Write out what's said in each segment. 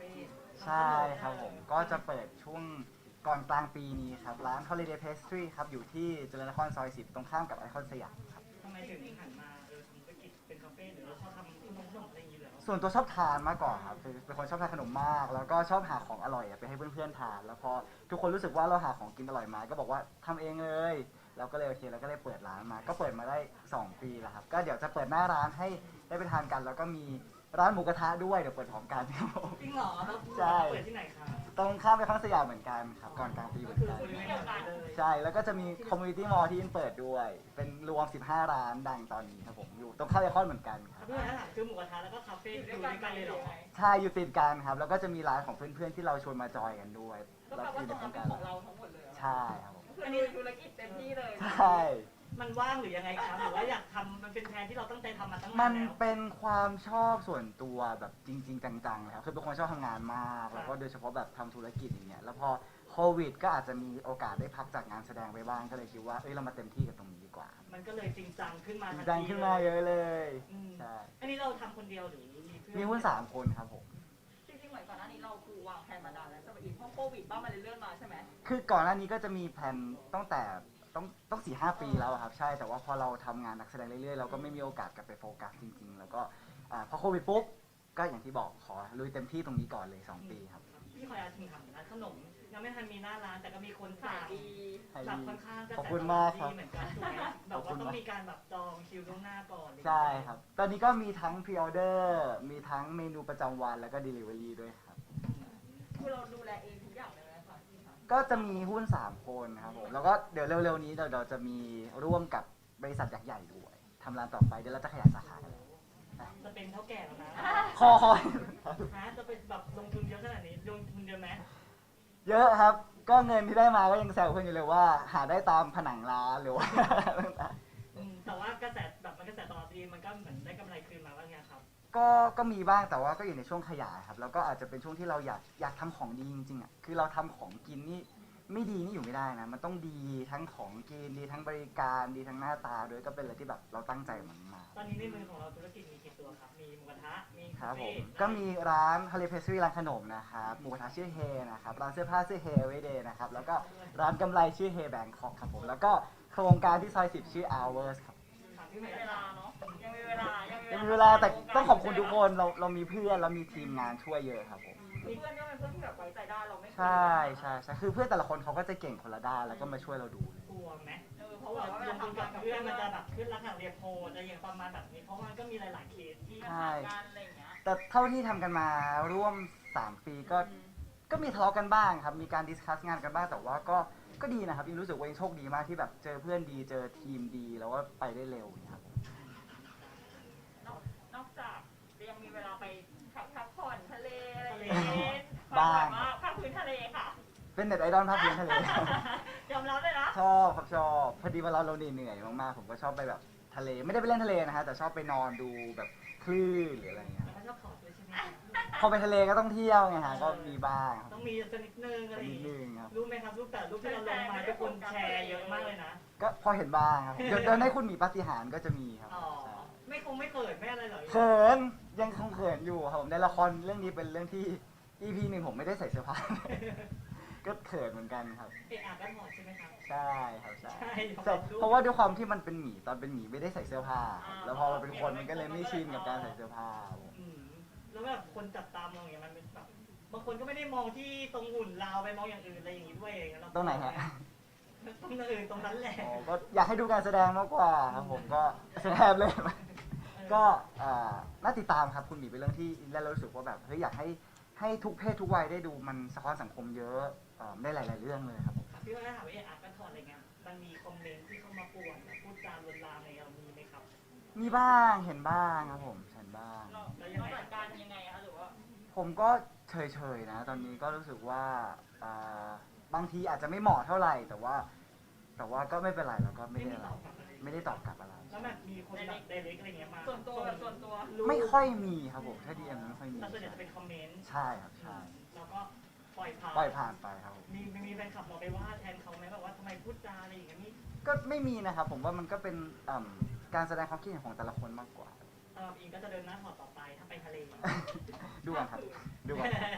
ฟ่ใช่ครับผม ก็จะเปิดช่วงก่อนกลางปีนี้ครับ ร้าน Holiday Pastry ครับ อยู่ที่เจริญนครซอย 10 ตรงข้ามกับไอคอนสยามครับ ทำไมถึงหันมาเออทำธุรกิจเป็นคาเฟ่หรือเราชอบทำขนมขนมอะไรอย่างนี้เหรอส่วนตัวชอบทานมากกว่าครับคือเป็นคนชอบทานขนมมาก แล้วก็ชอบหาของอร่อยอะไปให้เพื่อนๆทาน แล้วพอทุกคนรู้สึกว่าเราหาของกินอร่อยมาก็บอกว่าทำเองเลย เราก็เลยโอเคเราก็เลยเปิดร้านมา ก็เปิดมาได้ 2 ปีแล้วครับ ก็เดี๋ยวจะเปิดหน้าร้านให้ได้ไปทานกัน แล้วก็มี ร้านหมูกระทะด้วยเดี๋ยวเปิดพร้อมกันครับผมจริงเหรอแล้วใช่ เปิดที่ไหนคะตรงข้ามไปคอนสยามเหมือนกันครับก่อนกลางปีเหมือนคือกันบริเวณเดียวกันเลยใช่ แล้วก็จะมีคอมมูนิตี้มอลล์ที่อินเปิดด้วย เป็นรวม 15 ร้านดังตอนนี้ครับผม อยู่ตรงข้ามไอคอนเหมือนกันครับ พี่วันถามคือหมูกระทะแล้วก็คาเฟ่อยู่ด้วยกันเลยเหรอใช่ อยู่ติดกันครับ แล้วก็จะมีร้านของเพื่อนๆ ที่เราชวนมาจอยกันด้วยก็แปลว่าตรงนั้นเป็นของเราทั้งหมดเลยเหรอใช่ครับผมคือมีธุรกิจเต็มที่เลย ใช่ มันว่างหรือยังไงคะหรือว่าอยากทำมันเป็นแผนที่เราตั้งใจทำมาตั้งมันานนแล้วเป็นความชอบส่วนตัวแบบจริง ๆ จังๆเลยครับคือเป็นคนชอบทำงานมาก แล้วก็โดยเฉพาะแบบทำธุรกิจอย่างเงี้ยแล้วพอโควิด ก็อาจจะมีโอกาสได้พักจากงานแสดงไปบ้างก็เลยคิดว่าเอ้ยเรามาเต็มที่กับตรงนี้ดีกว่ามันก็เลยจริงจังขึ้นมาจริทังนจังทีขึ้นมาเยอะเลยอืมใช่อันนี้เราทำคนเดียวหรือมีเพื่อนมีหุ้นสามคนครับผม จริงๆเหมือนก่อนหน้านี้เราคือวางแผนมานานแล้วแต่ว่าอีกห้องโควิดบ้างมันเลยเลื่อนมาใช่ไหมคือก่อนหน้านี้ก็จะมีแผนตั้งแต่ ต้องต้องสี่ห้าปีแล้วอะครับ ใช่แต่ว่าพอเราทำงานนักแสดงเรื่อยๆเราก็ไม่มีโอกาสกลับไปโฟกัสจริง ๆ แล้วก็อ่าพอโควิดปุ๊บก็อย่างที่บอกขอลุยเต็มที่ตรงนี้ก่อนเลย2ปีครับ พี่ขออยากชิมถามนะขนม ยังไม่ทันมีหน้าร้านแต่ก็มีคนขายสั่งดีแบบค่อนข้างจะขอบคุณมากครับ ดีเหมือนกันถูกไหมแบขอบบคุว่าณต้องมากมีการแบบจองคิวล่วงหน้าก่อนใช่ครับ ตอนนี้ก็มีทั้งพรีออเดอร์มีทั้งเมนูประจำวันแล้วก็ Delivery ด้วยครับ คือเราดูแลเองทุก ก็จะมีหุ้น 3 คนครับผมแล้วก็เดี๋ยวเร็วๆนี้เดี๋ยวเราจะมีร่วมกับบริษัทยักษ์ใหญ่ด้วยทำร้านต่อไปเดี๋ยวเราจะขยายสาขากันแล้วจะเป็นเท่าแก่แล้วนะคอคอยฮะจะเป็นแบบลงทุนเยอะขนาดนี้ลงทุนเยอะไหมเยอะครับ ก็เงินที่ได้มาก็ยังแซวเพื่อนอยู่เลยว่า หาได้ตามผนังร้านหรือว่าอืมแต่ว่ากระแสแบบมันกระแสตลอดดีมันก็เหมือนได้กำไรคืนมาว่าไงครับ ก็ก็มีบ้างแต่ว่าก็อยู่ในช่วงขยายครับ แล้วก็อาจจะเป็นช่วงที่เราอยากอยากทำของดีจริงๆอะคือเราทำของกินนี่ไม่ดีนี่อยู่ไม่ได้นะ มันต้องดีทั้งของกินดีทั้งบริการดีทั้งหน้าตาด้วยก็เป็นอะไรที่แบบเราตั้งใจมันมากตอนนี้ในมือของเราธุรกิจมีกี่ตัวครับ มีหมูกระทะ มีครับผเฟ่มก็มีร้านฮา l ล y เพส t รีร้านขนมนะครับหมูกระทะชื่อเฮนะครับร้านเสื้อผ้าชื่อเฮเวเดย์นะครับแล้วก็ร้านกำไรชื่อเฮแบงคอกครับผมแล้วก็โครงการที่ซอย10ชื่อ hours ครับ ถามพี่ใหมีม่เวลาเนาะ มีเวลาแต่ต้องขอบคุณทุกคนเราเรามีเพื่อนเรามีทีมงานช่วยเยอะครับผมคือเพื่อนก็เป็นเพื่อนที่แบบไว้ใจได้เราไม่เคยใช่ใช่ใช่คือเพื่อนแต่ละคนเขาก็จะเก่งคนละด้านแล้วก็มาช่วยเราดูเลยกลัวไหมเออเพเพราะราะว่าว่าเวลลางทุนทำกังาบนกับเพื่เพื่ออนนมัมันนจะจะแบบขึ้นราคาเรียนโพอะไรอย่างประมาณแบบนี้เพราะมันก็มีหลาย ๆ เคสที่ที่ใช่ทำงานอะไรอย่างเงี้ยแต่เท่าที่ทำกันมาร่วม 3 ปีก็ก็มีทะเลาะกันบ้างครับ มีการดิสคัสงานกันบ้างแต่ว่าก็ก็ดีนะครับยังรู้สึกว่ายังโชคดีมากที่แบบเจอเพื่อนดีเจอทีมดีแล้วว่าไปได้เร็วอย่างเงี้ยครับ นอกนอกจากยังมีเวลาไปพักพักผ่อนทะเลอะไรอย่าง ทะเล เงี้ย บ้างมากภาคพื้นทะเลค่ะเป็นเน็ตไอดอลภาพพื้นทะเล ยอมรับเลยนะ ชอบครับชอบพอดีเวลาเราเหนื่อยๆมากๆผมก็ชอบไปแบบทะเลไม่ได้ไปเล่นทะเลนะฮะแต่ชอบไปนอนดูแบบคลื่นหรืออะไรเงี้ยแล้วก็ชอบขอด้วยใช่ไหมพอไปทะเลก็ต้องเที่ยวไงฮะก็มีบ้างครับต้องมีสักนิดนึงอะไรอนิย่าดงนึงี้งครับ รู้ไหมครับรูปแต่รูปที่เราลงมาทุกคนแชร์เยอะมากเลยนะ ก็พอเห็นบ้างครับเดี๋ยวเดี๋ยวในคุณหมีปาฏิหาริย์ก็จะมีครับอ๋อ ใช่ไม่คงไม่เขินไม่อะไรเหรอเขินยังคงเขินอยู่ครับผมในละครเรื่องนี้เป็นเรื่องที่ EP หนึ่งผมไม่ได้ใส่เสื้อผ้า ก็เขินเหมือนกันครับ เอะอะก็ถอดใช่ไหมครับ ใช่ครับใช่ใช่ใช่เพราะว่าด้วยความที่มันเป็นหมีตอนเป็นหมีไม่ได้ใส่เสื้อผ้าครับแล้วพอมาเป็นคนมันก็เลยไม่ชินกับการใส่เสื้อผ้าครับผมอืมแล้วแบบคนจับตามองอย่างเงี้ยมันเป็นแบบบางคนก็ไม่ได้มองที่ตรงหุ่นเราไปมองอย่างอื่นอะไรอย่างงี้ด้วยอย่างเงี้ยเาตรงไหนฮะ ตรงอื่นตรงนั้นแหละอ๋อก็อยากให้ดูการแสดงมากกว่าครับผมก็แสดงเลย ก็อ่าน่าติดตามครับคุณหมีเป็นเรื่องที่แล้วเรารู้สึกว่าแบบเฮ้ยอยากให้ ให้ทุกเพศทุกวัยได้ดูมันสะท้อนสังคมเยอะอ่าได้หลาย ๆ เรื่องเลยครับผมพี่ว่าถ้าถามว่าเอะอะก็ถอดอะไรเงี้ยมันมีคอมเมนต์ที่เข้ามาป่วนแบบพูดจาลวนลามอะไรเงี้ยมีไหมครับมีบ้างเห็นบ้างครับผมเห็นบ้าง เราเราจัดการยังไงอะคะหรือว่าผมก็เฉยๆนะ ตอนนี้ก็รู้สึกว่าอ่าบางทีอาจจะไม่เหมาะเท่าไหร่ แต่ว่า แต่ว่าก็ไม่เป็นไรแล้วก็ไม่ไม่ได้มีอะไร ตอบกลับอะ ไรไม่ได้ตอบกลับอะไร แล้วแบบมีคนแบบเดเล็กอะไรเงี้ยมาส่วนตัวแบบส่วนตัวรู้ไม่ค่อยมีครับผมถ้าดีเอ็มไม่ค่อยมีแต่ส่วนใหญ่จะเป็นคอมเมนต์ใช่ครับใช่แล้วก็ปล่อยผ่านปล่อยผ่านไปครับผมมีมีมีแฟนคลับเราไปว่าแทนเขาไหมแบบว่าทำไมพูดจาอะไรอย่างเงี้ยนี่ก็ไม่มีนะครับผมว่ามันก็เป็นอ่ำการแสดงความคิดเห็นของแต่ละคนมากกว่าสำหรับอิงก็จะเดินหน้าถอดต่อไปถ้าไปทะเลดูกันครับดูกันครั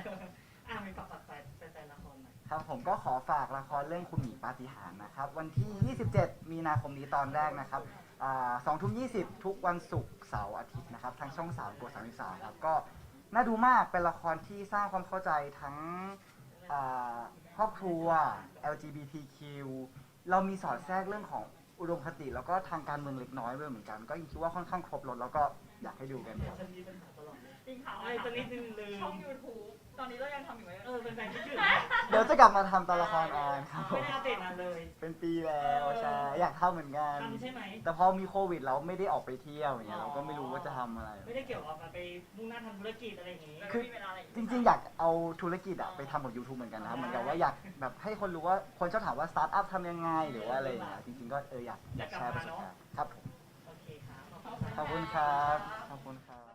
บ ครับผมก็ขอฝากละครเรื่องคุณหมีปาฏิหาริย์นะครับ วันที่ 27 มีนาคมนี้ตอนแรกนะครับสองทุ่มยีทุกวันศุกร์เสาร์อาทิตย์นะครับทางช่อง3กด33ครับก็น่าดูมากเป็นละครที่สร้างความเข้าใจทั้งครอบครัว LGBTQ เรามีสอดแทรกเรื่องของอุดมคติแล้วก็ทางการเมืองเล็กน้อยด้วยเหมือนกัน ก็คิดว่าค่อนข้างครบรถแล้วก็อยากให้ดูกันครับ ปัญหาตลอดเลยจริงค่ะอะไรสักนิดนึงลืช่องมยูทูบตอนนี้เรายังทำอยู่ไหมเออเป็นแฟนคิดถึงเดี๋ยวจะกลับมาทำตอนละครออนครับผไม่ม ได้อัปเดตนานเลยเป็นปีแล้วใช่อยากทำเหมือนกัน ทำใช่ไหม แต่พอมีโควิดเราไม่ได้ออกไปเที่ยวอย่างเงี้ยเราก็ไม่รู้ว่าจะทำอะไร ไม่ได้เกี่ยวกับไปมุ่งหน้าทำธุรกิจอะไรอย่างงี้เราคือไม่มีเวลาอะไรจริงๆ อยากเอาธุรกิจอะไปทำกับ YouTube เหมือนกันนะครับ เหมือนกับว่าอยากแบบให้คนรู้ว่าคนชอบถามว่าสตาร์ทอัพทำยังไงหรือว่าอะไรอย่างเงี้ยจริงๆ ก็เอออยากอยากแชร์ประสบการณ์ครับผม โอเคครับขอบคุณครับ ขอบคุณครับ